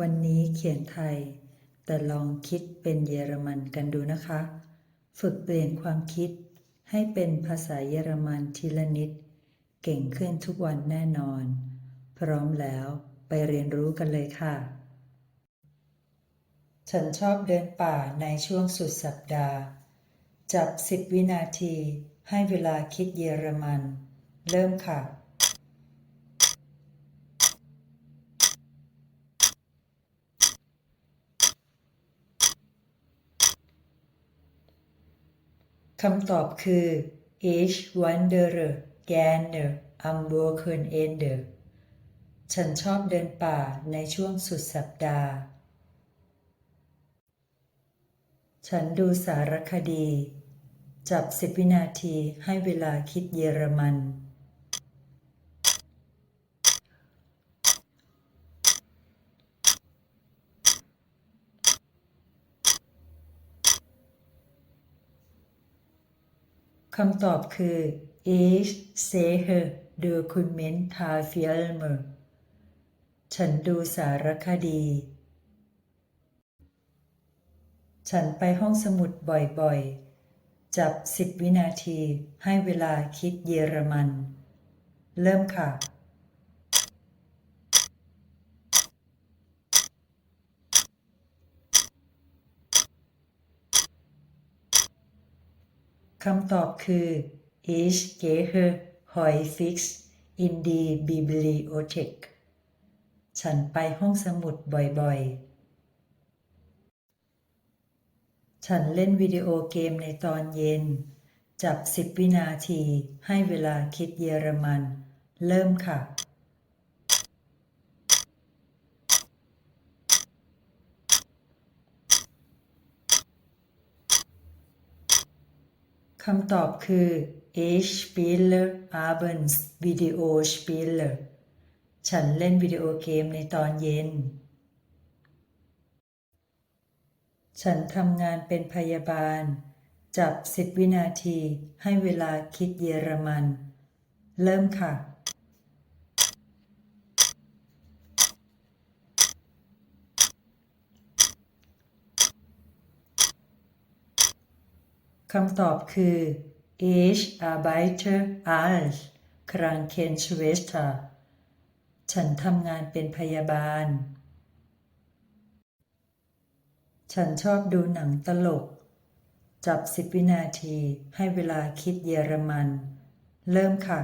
วันนี้เขียนไทย แต่ลองคิดเป็นเยอรมันกันดูนะคะ ฝึกเปลี่ยนความคิดให้เป็นภาษาเยอรมันทีละนิด เก่งขึ้นทุกวันแน่นอน พร้อมแล้วไปเรียนรู้กันเลยค่ะ ฉันชอบเดินป่าในช่วงสุดสัปดาห์ จับ 10 วินาทีให้เวลาคิดเยอรมัน เริ่มค่ะ คำตอบคือ Ich wandere gerne am Wochenende ฉันชอบเดินป่าในช่วงสุดสัปดาห์ ฉันดูสารคดี จับสิบวินาทีให้เวลาคิดเยอรมัน คำตอบคือ Ich sehe Dokumentarfilme ฉันดูสารคดี ฉันไปห้องสมุดบ่อยๆ จับสิบวินาทีให้เวลาคิดเยอรมัน เริ่มค่ะ คำตอบคือ Ich gehe häufig in die Bibliothek ฉันไปห้องสมุดบ่อยๆ ฉันเล่นวิดีโอเกมในตอนเย็น จับ 10 วินาทีให้เวลาคิดเยอรมัน เริ่มค่ะ คำตอบคือ Ich spiele abends Videospiele ฉันเล่นวิดีโอเกมในตอนเย็น ฉันทำงานเป็นพยาบาล จับสิบวินาทีให้เวลาคิดเยอรมัน เริ่มค่ะ คำตอบคือ Ich arbeite als Krankenschwester ฉันทำงานเป็นพยาบาล ฉันชอบดูหนังตลก จับสิบวินาทีให้เวลาคิดเยอรมัน เริ่มค่ะ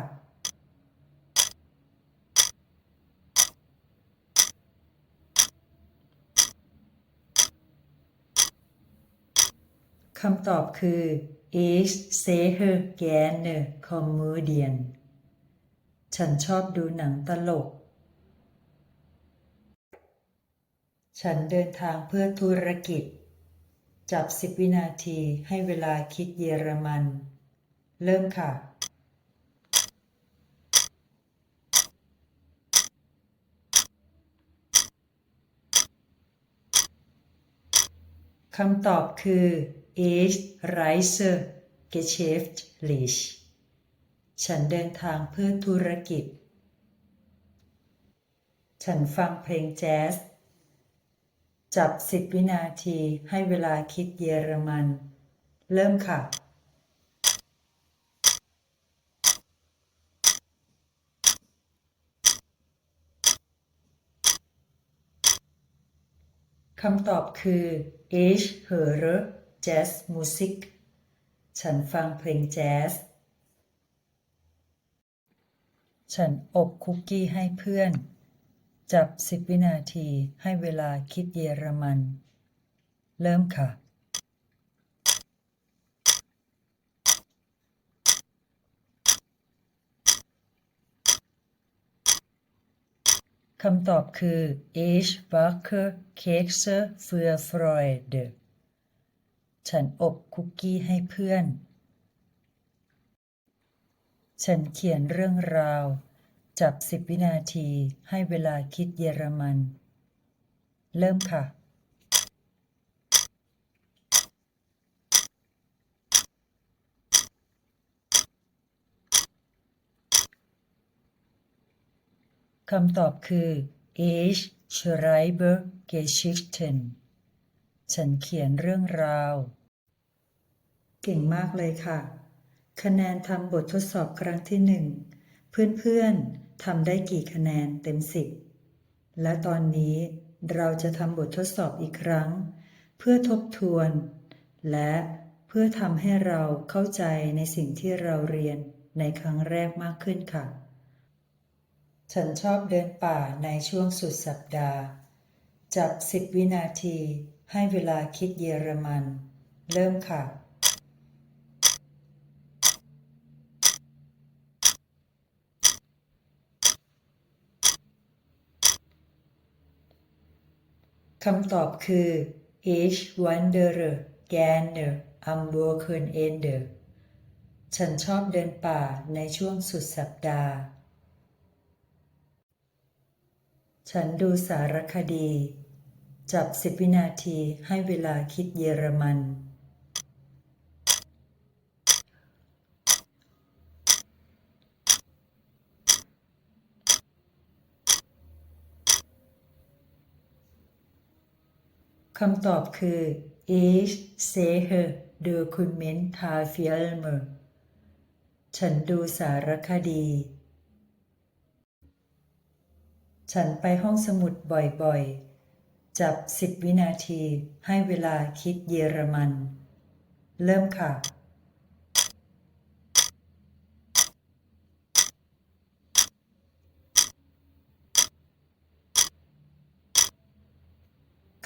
คำตอบคือ Ich sehe gerne Komödien ฉันชอบดูหนังตลก ฉันเดินทางเพื่อธุรกิจ จับ10วินาทีให้เวลาคิดเยอรมัน เริ่มค่ะ คำตอบคือ Ich reise geschäftlich ฉันเดินทางเพื่อธุรกิจ ฉันฟังเพลงแจ๊ส จับ10วินาทีให้เวลาคิดเยอรมัน เริ่มค่ะคำตอบคือ Ich höre Jazzmusik ฉันฟังเพลงแจ๊ส ฉันอบคุกกี้ให้เพื่อน จับ10วินาทีให้เวลาคิดเยอรมัน เริ่มค่ะ คำตอบคือ Ich backe Kekse für Freude ฉันอบคุกกี้ให้เพื่อน ฉันเขียนเรื่องราว จับ10วินาทีให้เวลาคิดเยอรมัน เริ่มค่ะ คำตอบคือ Ich schreibe Geschichten ฉันเขียนเรื่องราว เก่งมากเลยค่ะ คะแนนทำบททดสอบครั้งที่หนึ่งเพื่อนๆทำได้กี่คะแนนเต็มสิบและตอนนี้เราจะทำบททดสอบอีกครั้ง เพื่อทบทวน และเพื่อทำให้เราเข้าใจในสิ่งที่เราเรียนในครั้งแรกมากขึ้นค่ะ ฉันชอบเดินป่าในช่วงสุดสัปดาห์ จับ 10 วินาทีให้เวลาคิดเยอรมัน เริ่มค่ะ คำตอบคือ Ich wandere gerne am Wochenende ฉันชอบเดินป่าในช่วงสุดสัปดาห์ ฉันดูสารคดี จับสิบวินาทีให้เวลาคิดเยอรมัน คำตอบคือ Ich sehe Dokumentarfilme ฉันดูสารคดี ฉันไปห้องสมุดบ่อยๆ จับสิบวินาทีให้เวลาคิดเยอรมัน เริ่มค่ะ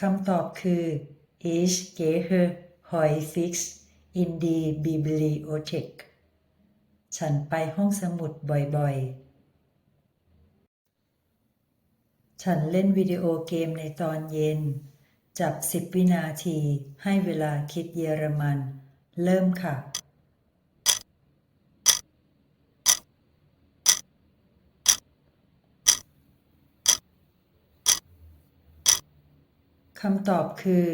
คำตอบคือ Ich gehe häufig in die Bibliothek ฉันไปห้องสมุดบ่อยๆ ฉันเล่นวิดีโอเกมในตอนเย็น จับ 10 วินาทีให้เวลาคิดเยอรมัน เริ่มค่ะ คำตอบคือ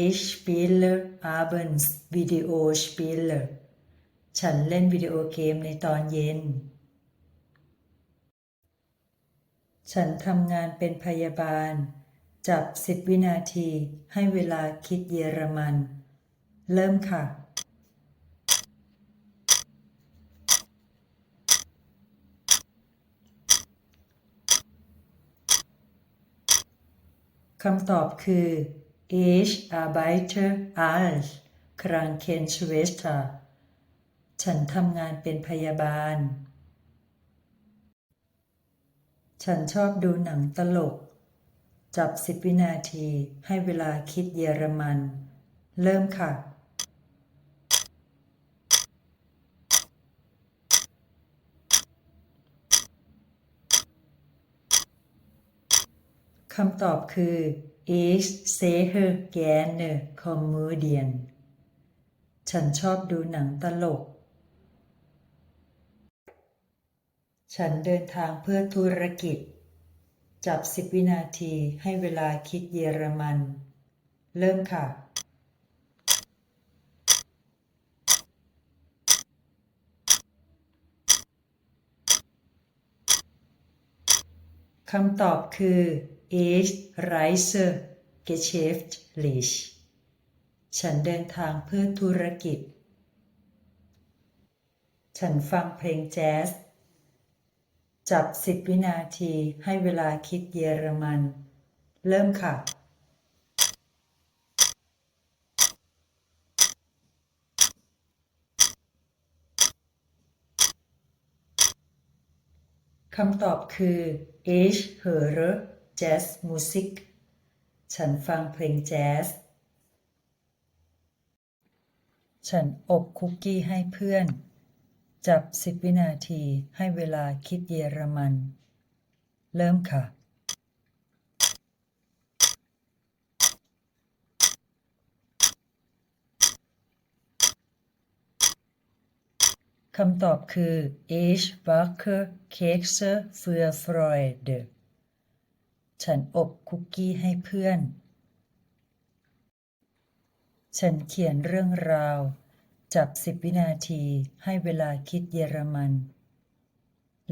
Ich spiele abends Videospiele ฉันเล่นวิดีโอเกมในตอนเย็น ฉันทำงานเป็นพยาบาล จับสิบวินาทีให้เวลาคิดเยอรมัน เริ่มค่ะ คำตอบคือ Ich arbeite als Krankenschwester ฉันทำงานเป็นพยาบาล ฉันชอบดูหนังตลก จับสิบวินาทีให้เวลาคิดเยอรมัน เริ่มค่ะ คำตอบคือ Ich sehe gerne Komödien ฉันชอบดูหนังตลก ฉันเดินทางเพื่อธุรกิจ จับ10วินาทีให้เวลาคิดเยอรมัน เริ่มค่ะ คำตอบคือ Ich reise geschäftlich ฉันเดินทางเพื่อธุรกิจ ฉันฟังเพลงแจ๊ส จับ10วินาทีให้เวลาคิดเยอรมัน เริ่มค่ะคำตอบคือ Ich höre Jazzmusik ฉันฟังเพลงแจ๊ส ฉันอบคุกกี้ให้เพื่อน จับ10วินาทีให้เวลาคิดเยอรมัน เริ่มค่ะ คำตอบคือ Ich backe Kekse für Freude ฉันอบคุกกี้ให้เพื่อน ฉันเขียนเรื่องราว จับสิบวินาทีให้เวลาคิดเยอรมัน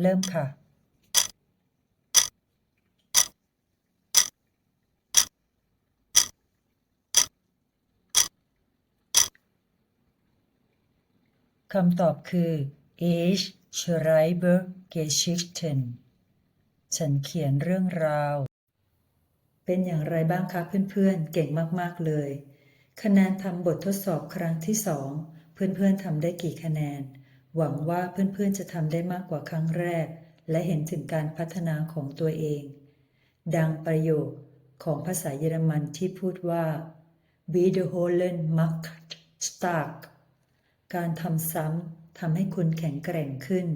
เริ่มค่ะ คำตอบคือ Ich schreibe Geschichten ฉันเขียนเรื่องราว เป็นอย่างไรบ้างคะเพื่อนๆ เก่งมากๆเลย คะแนนทำบททดสอบครั้งที่สองเพื่อนๆทำได้กี่คะแนน หวังว่าเพื่อนๆจะทำได้มากกว่าครั้งแรก และเห็นถึงการพัฒนาของตัวเอง ดังประโยคของภาษาเยอรมันที่พูดว่า wiederholen macht stark การทำซ้ำทำให้คุณแข็งแกร่งขึ้น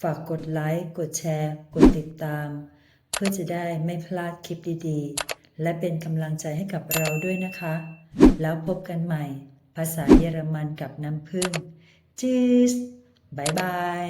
ฝากกดไลค์ กดแชร์ กดติดตาม เพื่อจะได้ไม่พลาดคลิปดีๆ และเป็นกำลังใจให้กับเราด้วยนะคะ แล้วพบกันใหม่ ภาษาเยอรมันกับน้ำพึ่งจีสบายบาย